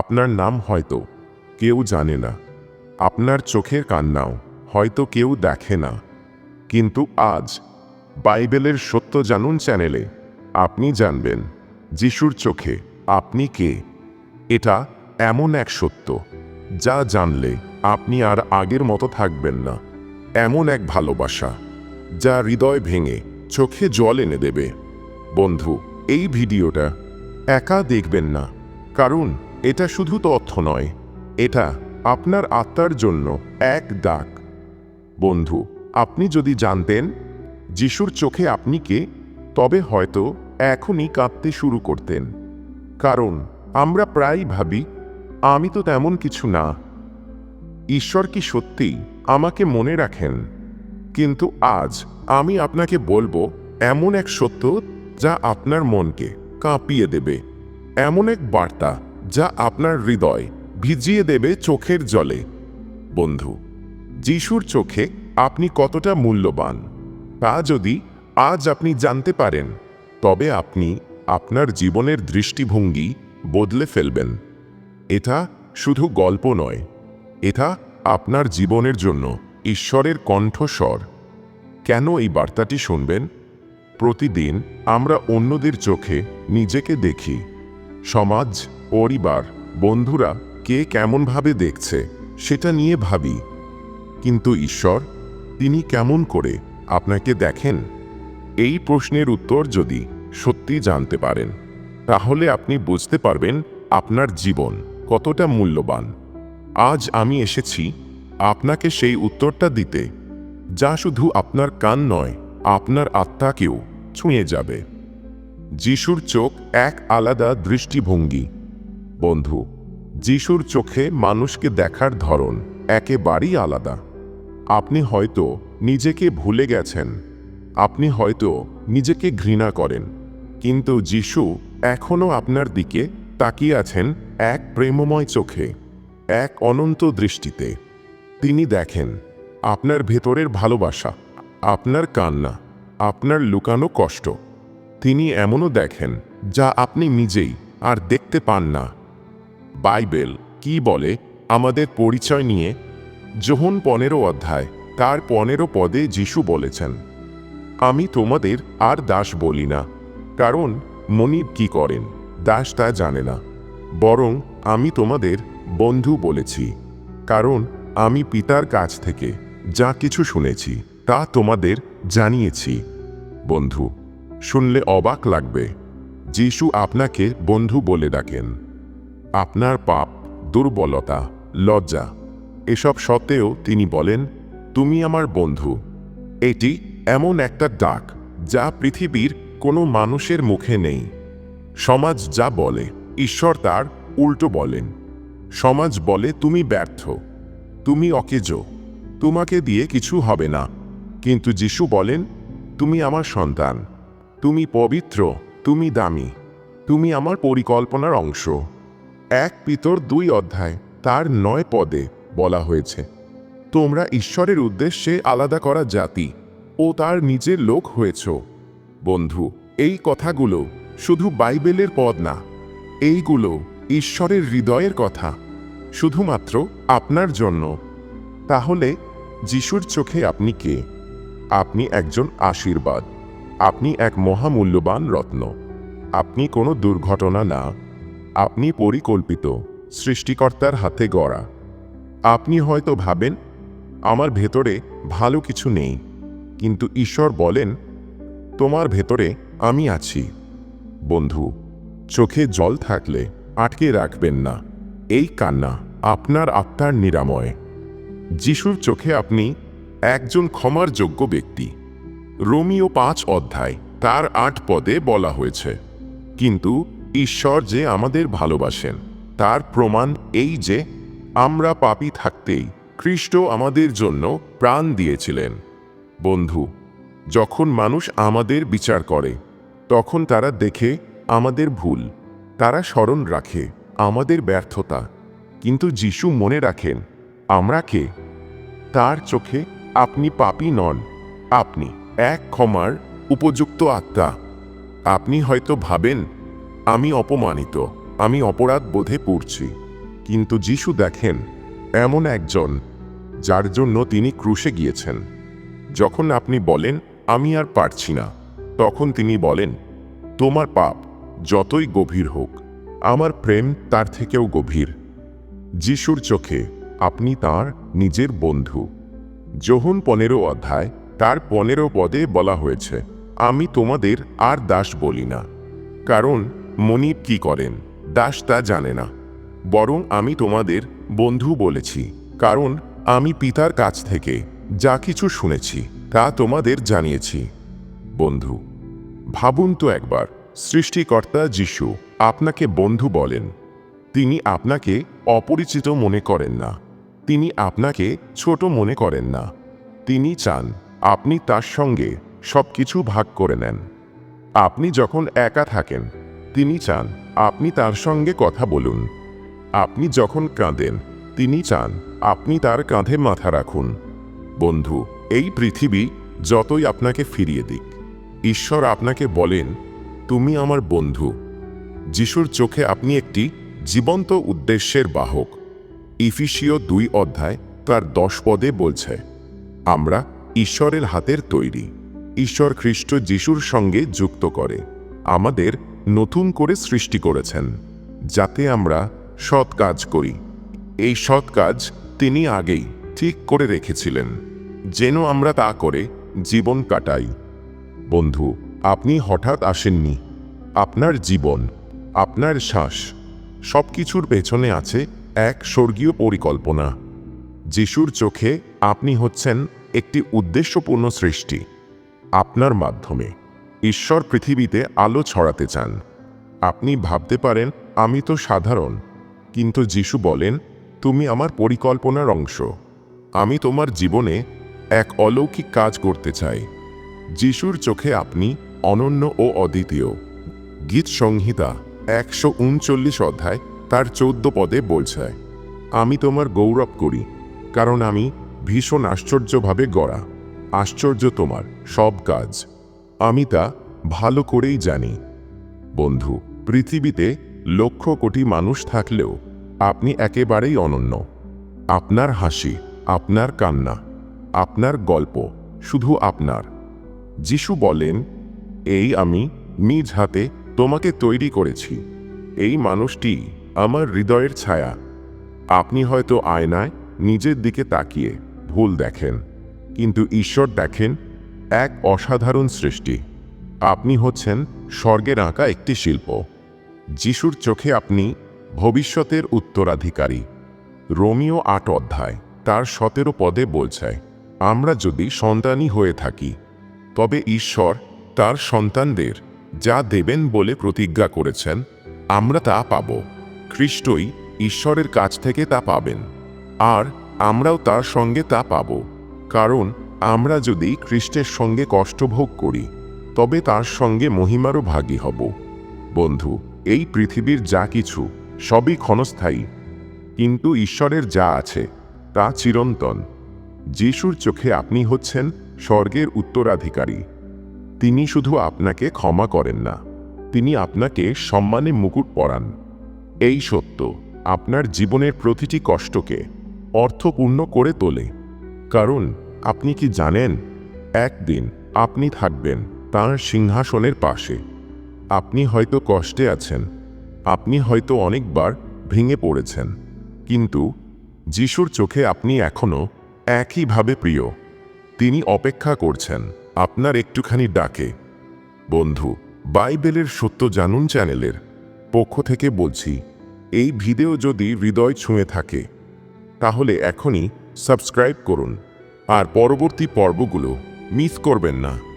আপনার নাম হয়তো কেউ জানে না। আপনার চোখের কান্নাও হয়তো কেউ দেখে না। কিন্তু আজ বাইবেলের সত্য জানুন চ্যানেলে আপনি জানবেন যিশুর চোখে আপনি কে। এটা এমন এক সত্য, যা জানলে আপনি আর আগের মতো থাকবেন না। এমন এক ভালোবাসা, যা হৃদয় ভেঙে চোখে জল এনে দেবে। বন্ধু, এই ভিডিওটা একা দেখবেন না, কারণ এটা শুধু তথ্য নয়, এটা আপনার আত্মার জন্য এক ডাক। বন্ধু, আপনি যদি জানতেন, যিশুর চোখে আপনি কে, তবে হয়তো এখনই কাঁদতে শুরু করতেন। কারণ, আমরা প্রায়ই ভাবি, আমি তো তেমন কিছু না। ঈশ্বর কি সত্যি আমাকে মনে রাখেন? কিন্তু আজ আমি আপনাকে বলব, এমন এক সত্য যা আপনার মনকে কাঁপিয়ে দেবে। এমন এক বার্তা যা আপনার হৃদয় ভিজিয়ে দেবে চোখের জলে। বন্ধু, যিশুর চোখে আপনি কতটা মূল্যবান, তা যদি আজ আপনি জানতে পারেন, তবে আপনি আপনার জীবনের দৃষ্টিভঙ্গি বদলে ফেলবেন। এটা শুধু গল্প নয়, এটা আপনার জীবনের জন্য ঈশ্বরের কণ্ঠস্বর। কেন এই বার্তাটি শুনবেন? প্রতিদিন আমরা অন্যদের চোখে নিজেকে দেখি, সমাজ পরিবার, বন্ধুরা কে কেমনভাবে দেখছে, সেটা নিয়ে ভাবি। কিন্তু ঈশ্বর, তিনি কেমন করে আপনাকে দেখেন? এই প্রশ্নের উত্তর যদি সত্যি জানতে পারেন, তাহলে আপনি বুঝতে পারবেন আপনার জীবন কতটা মূল্যবান। আজ আমি এসেছি আপনাকে সেই উত্তরটা দিতে, যা শুধু আপনার কান নয়, আপনার আত্মাকেও ছুঁয়ে যাবে। যিশুর চোখ এক আলাদা দৃষ্টিভঙ্গি। বন্ধু, যিশুর চোখে মানুষকে দেখার ধরন একেবারেই আলাদা। আপনি হয়তো নিজেকে ভুলে গেছেন, আপনি হয়তো নিজেকে ঘৃণা করেন, কিন্তু যিশু এখনও আপনার দিকে তাকিয়ে আছেন এক প্রেমময় চোখে, এক অনন্ত দৃষ্টিতে। তিনি দেখেন, আপনার ভেতরের ভালোবাসা, আপনার কান্না, আপনার লুকানো কষ্ট। তিনি এমনও দেখেন, যা আপনি নিজেই আর দেখতে পান না। বাইবেল কি বলে আমাদের পরিচয় নিয়ে? যোহন পনেরো অধ্যায়, তার পনেরো পদে যিশু বলেছেন, আমি তোমাদের আর দাস বলি না, কারণ মনিব কি করেন, দাস তা জানে না। বরং আমি তোমাদের বন্ধু বলেছি, কারণ আমি পিতার কাছ থেকে যা কিছু শুনেছি, তা তোমাদের জানিয়েছি। বন্ধু, শুনলে অবাক লাগবে, যিশু আপনাকে বন্ধু বলে ডাকেন। আপনার পাপ, দুর্বলতা, লজ্জা, এসব সত্ত্বেও তিনি বলেন, তুমি আমার বন্ধু। এটি এমন একটা ডাক যা পৃথিবীর কোনো মানুষের মুখে নেই। সমাজ যা বলে, ঈশ্বর তার উল্টো বলেন। সমাজ বলে, তুমি ব্যর্থ, তুমি অকেজ, তোমাকে দিয়ে কিছু হবে না। কিন্তু যিশু বলেন, তুমি আমার সন্তান, তুমি পবিত্র, তুমি দামি, তুমি আমার পরিকল্পনার অংশ। এক পিতর দুই অধ্যায়, তার নয় পদে বলা হয়েছে, তোমরা ঈশ্বরের উদ্দেশ্যে আলাদা করা জাতি ও তার নিজের লোক হয়েছ। বন্ধু, এই কথাগুলো শুধু বাইবেলের পদ না, এইগুলো ঈশ্বরের হৃদয়ের কথা, শুধুমাত্র আপনার জন্য। তাহলে যিশুর চোখে আপনি কে? আপনি একজন আশীর্বাদ, আপনি এক মহামূল্যবান রত্ন, আপনি কোনো দুর্ঘটনা না আপনি পরিকল্পিত, সৃষ্টিকর্তার হাতে গড়া। আপনি হয়তো ভাবেন, আমার ভেতরে ভালো কিছু নেই। কিন্তু ঈশ্বর বলেন, তোমার ভেতরে আমি আছি। বন্ধু, চোখে জল থাকলে আটকে রাখবেন না। এই কান্না আপনার আত্মার নিরাময়। যিশুর চোখে আপনি একজন ক্ষমার যোগ্য ব্যক্তি। রোমিও পাঁচ অধ্যায়, তার আট পদে বলা হয়েছে। কিন্তু ঈশ্বর যে আমাদের ভালোবাসেন, তার প্রমাণ এই যে আমরা পাপি থাকতেই খ্রিস্ট আমাদের জন্য প্রাণ দিয়েছিলেন। বন্ধু, যখন মানুষ আমাদের বিচার করে, তখন তারা দেখে আমাদের ভুল। তারা স্মরণ রাখে আমাদের ব্যর্থতা। কিন্তু যিশু মনে রাখেন, আমরা কে? তার চোখে আপনি পাপি নন। আপনি এক ক্ষমার উপযুক্ত আত্মা। আপনি হয়তো ভাবেন আমি অপমানিত, আমি অপরাধ বোধে পড়ছি। কিন্তু যিশু দেখেন, এমন একজন, যার জন্য তিনি ক্রুশে গিয়েছেন। যখন আপনি বলেন, আমি আর পারছি না, তখন তিনি বলেন, তোমার পাপ যতই গভীর হোক, আমার প্রেম তার থেকেও গভীর। যিশুর চোখে আপনি তার নিজের বন্ধু। যোহন পনেরো অধ্যায়, তার পনেরো পদে বলা হয়েছে, আমি তোমাদের আর দাস বলি না। কারণ মনিব কি করেন? দাস তা জানে না। বরং আমি তোমাদের বন্ধু বলেছি, কারণ আমি পিতার কাছ থেকে যা কিছু শুনেছি, তা তোমাদের জানিয়েছি। বন্ধু, ভাবুন তো একবার, সৃষ্টিকর্তা যিশু আপনাকে বন্ধু বলেন। তিনি আপনাকে অপরিচিত মনে করেন না। তিনি আপনাকে ছোট মনে করেন না। তিনি চান আপনি তার সঙ্গে সব কিছু ভাগ করে নেন। আপনি যখন একা থাকেন তিনি চান, আপনি তার সঙ্গে কথা বলুন। আপনি যখন কাঁদেন, তিনি চান, আপনি তার কাঁধে মাথা রাখুন। বন্ধু, এই পৃথিবী যতই আপনাকে ফিরিয়ে দিক, ঈশ্বর আপনাকে বলেন, তুমি আমার বন্ধু। যিশুর চোখে আপনি একটি জীবন্ত উদ্দেশ্যের বাহক। ইফিসীয় দুই অধ্যায় তার দশ পদে বলছে, আমরা ঈশ্বরের হাতের তৈরি। ঈশ্বর খ্রিস্ট যিশুর সঙ্গে যুক্ত করে। আমাদের নতুন করে সৃষ্টি করেছেন, যাতে আমরা সৎ কাজ করি। এই সৎ কাজ তিনি আগেই ঠিক করে রেখেছিলেন, যেন আমরা তা করে জীবন কাটাই। বন্ধু, আপনি হঠাৎ আসেননি। আপনার জীবন, আপনার শ্বাস সব কিছুর পেছনে আছে এক স্বর্গীয় পরিকল্পনা। যিশুর চোখে আপনি হচ্ছেন একটি উদ্দেশ্যপূর্ণ সৃষ্টি, আপনার মাধ্যমে। ঈশ্বর পৃথিবীতে আলো ছড়াতে চান। আপনি ভাবতে পারেন, আমি তো সাধারণ। কিন্তু যিশু বলেন, তুমি আমার পরিকল্পনার অংশ। আমি তোমার জীবনে এক অলৌকিক কাজ করতে চাই। যিশুর চোখে আপনি অনন্য ও অদ্বিতীয়। গীত সংহিতা একশো উনচল্লিশ অধ্যায় তার চৌদ্দ পদে বলছে আমি তোমার গৌরব করি, কারণ আমি ভীষণ আশ্চর্যভাবে গড়া। আশ্চর্য তোমার সব কাজ। আমি তা ভালো করেই জানি। বন্ধু, পৃথিবীতে লক্ষ কোটি মানুষ থাকলেও আপনি একেবারেই অনন্য। আপনার হাসি, আপনার কান্না, আপনার গল্প শুধু আপনার। যিশু বলেন, এই আমি নিজ হাতে তোমাকে তৈরি করেছি। এই মানুষটি আমার হৃদয়ের ছায়া। আপনি হয়তো আয়নায় নিজের দিকে তাকিয়ে ভুল দেখেন, কিন্তু ঈশ্বর দেখেন এক অসাধারণ সৃষ্টি। আপনি হচ্ছেন স্বর্গের আঁকা একটি শিল্প। যিশুর চোখে আপনি ভবিষ্যতের উত্তরাধিকারী। রোমিও আট অধ্যায়, তার সতেরো পদে বলছে আমরা যদি সন্তানই হয়ে থাকি, তবে ঈশ্বর তার সন্তানদের যা দেবেন বলে প্রতিজ্ঞা করেছেন, আমরা তা পাব। খ্রিস্টই ঈশ্বরের কাছ থেকে তা পাবেন। আর আমরাও তার সঙ্গে তা পাব। কারণ আমরা যদি খ্রিস্টের সঙ্গে কষ্টভোগ করি, তবে তার সঙ্গে মহিমারও ভাগী হব। বন্ধু, এই পৃথিবীর যা কিছু, সবই ক্ষণস্থায়ী। কিন্তু ঈশ্বরের যা আছে, তা চিরন্তন। যিশুর চোখে আপনি হচ্ছেন স্বর্গের উত্তরাধিকারী। তিনি শুধু আপনাকে ক্ষমা করেন না, তিনি আপনাকে সম্মানে মুকুট পরান। এই সত্য, আপনার জীবনের প্রতিটি কষ্টকে অর্থপূর্ণ করে তোলে। কারণ আপনি কি জানেন? একদিন আপনি থাকবেন তাঁর সিংহাসনের পাশে। আপনি হয়তো কষ্টে আছেন। আপনি হয়তো অনেকবার ভেঙে পড়েছেন। কিন্তু যিশুর চোখে আপনি এখনও একইভাবে প্রিয়। তিনি অপেক্ষা করছেন আপনার একটুখানি ডাকে। বন্ধু, বাইবেলের সত্য জানুন চ্যানেলের পক্ষ থেকে বলছি, এই ভিডিও যদি হৃদয় ছুঁয়ে থাকে, তাহলে এখনই সাবস্ক্রাইব করুন। আর পরবর্তী পর্বগুলো মিস করবেন না।